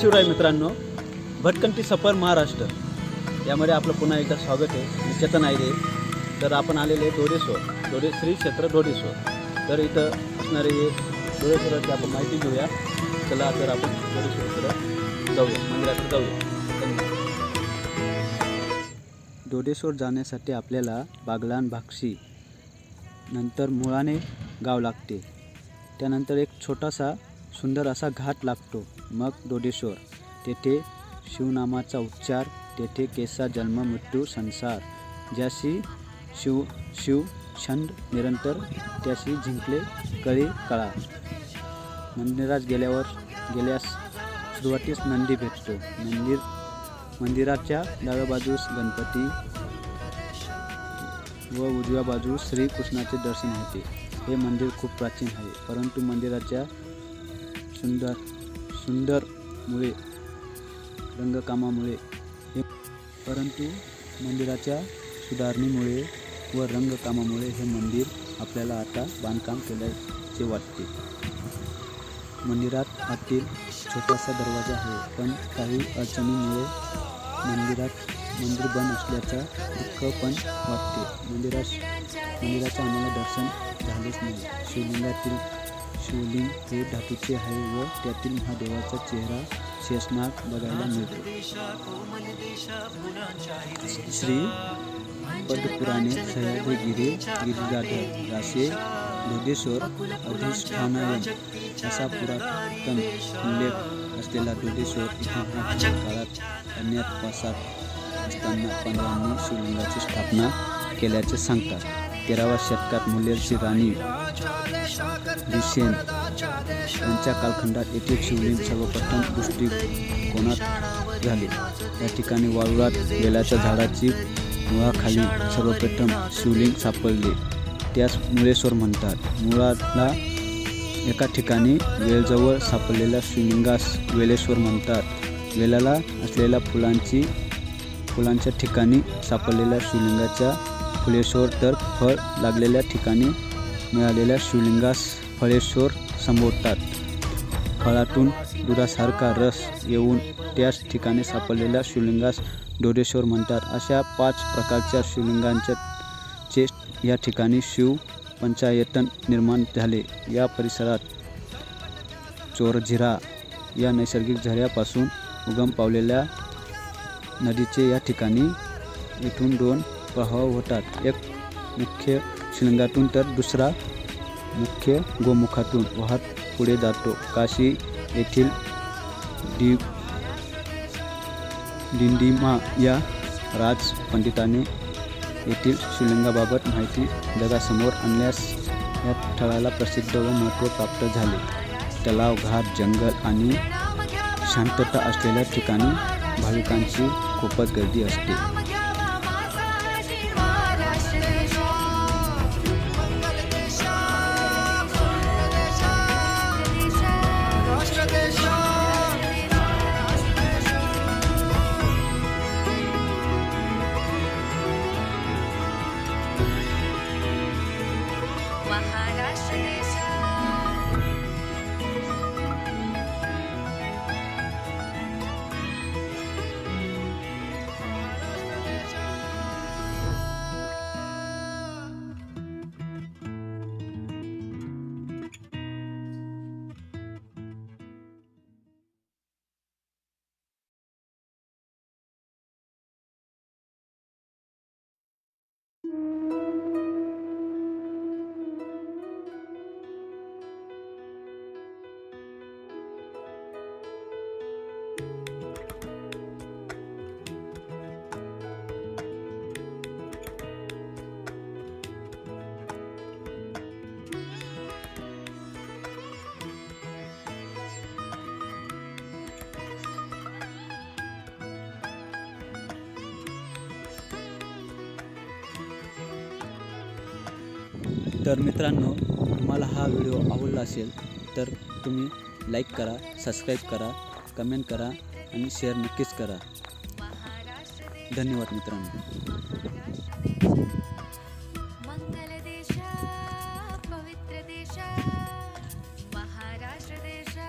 शिवराय मित्रांनो भटकंती सफर महाराष्ट्र. यामध्ये आपलं पुन्हा एकदा स्वागत आहे. मी चेतन आयरे. तर आपण आलेले डोरेश्वर डोरे श्री क्षेत्र डोरेश्वर तर इथं असणारे हे डोडेश्वराची आपण माहिती घेऊया. चला तर आपण डोडेश्वरकडं जाऊया. मंदिराकडे जाऊया. धन्यवाद. जाण्यासाठी आपल्याला बागलान भाक्षी नंतर मुळाने गाव लागते. त्यानंतर एक छोटासा सुंदर असा घाट लागतो. मग डोडेश्वर तेथे शिवनामाचा उच्चार तेथे केसा जन्म मृत्यू संसार ज्याशी शिव शिव छंद निरंतर त्याशी जिंकले कळी कळा. मंदिरात गेल्यावर गेल्यास सुरुवातीस नंदी भेटतो. मंदिर मंदिराच्या डाव्या बाजूस गणपती व उजव्या बाजूस श्रीकृष्णाचे दर्शन होते. हे मंदिर खूप प्राचीन आहे परंतु मंदिराच्या सुंदर सुंदरमुळे रंगकामामुळे हे परंतु मंदिराच्या सुधारणेमुळे व रंगकामामुळे हे मंदिर आपल्याला आता बांधकाम केल्याचे वाटते. मंदिरात आतील छोटासा दरवाजा आहे पण काही अडचणीमुळे मंदिरात मंदिर बंद असल्याचा दुःख पण वाटते. मंदिरात मंदिराचं आम्हाला दर्शन झालेच नाही. शिवलिंगातील शिवलिंग हे धातूचे आहे व त्यातील महादेवाचा चेहरा शेषनाग बघायला मिळतो. श्री पद्मपुराणे सह्याद्रीगिरी गिरिजाधर राशे दुधेश्वर अधिष्ठानायन असा पुरातन उल्लेख असलेला दुधेश्वर काळात अज्ञात वासात असताना पंधरांनी शिवलिंगाची स्थापना केल्याचे सांगतात. तेराव्या शतकात मुलेरची राणी दुसेन यांच्या कालखंडात येथे शिवलिंग सर्वप्रथम दृष्टिकोनात झाले. या ठिकाणी वाळूरात वेलाच्या झाडाची मुळाखाली सर्वप्रथम शिवलिंग सापडले. त्यास मुळेश्वर म्हणतात मुळाला एका ठिकाणी वेलजवळ सापडलेल्या शिवलिंगास वेलेश्वर म्हणतात. वेलाला असलेल्या फुलांची फुलांच्या ठिकाणी सापडलेल्या शिवलिंगाच्या फुलेश्वर तर फळ लागलेल्या ठिकाणी मिळालेल्या शिवलिंगास फळेश्वर संबोधतात फळातून दुधासारखा रस येऊन त्याच ठिकाणी सापडलेल्या शिवलिंगास डोरेश्वर म्हणतात. अशा पाच प्रकारच्या शिवलिंगांच्या चे या ठिकाणी शिव पंचायतन निर्माण झाले. या परिसरात चोरझिरा या नैसर्गिक झऱ्यापासून उगम पावलेल्या नदीचे या ठिकाणी इथून दोन प्रवाह होतात. एक मुख्य शिलिंगातून तर दुसरा मुख्य गोमुखातून वाहत पुढे जातो. काशी येथील डी दिंडिमा या राजपंडिताने येथील शिवलिंगाबाबत माहिती जगासमोर आणल्यास या स्थळाला प्रसिद्ध व महत्त्व प्राप्त झाले. तलाव घाट जंगल आणि शांतता असलेल्या ठिकाणी भाविकांची खूपच गर्दी असते. तर मित्रांनो तुम्हाला हा व्हिडिओ आवडला असेल तर तुम्ही लाईक करा सबस्क्राईब करा कमेंट करा आणि शेअर नक्कीच करा. धन्यवाद मित्रांनो. पवित्र देशा महाराष्ट्र देशा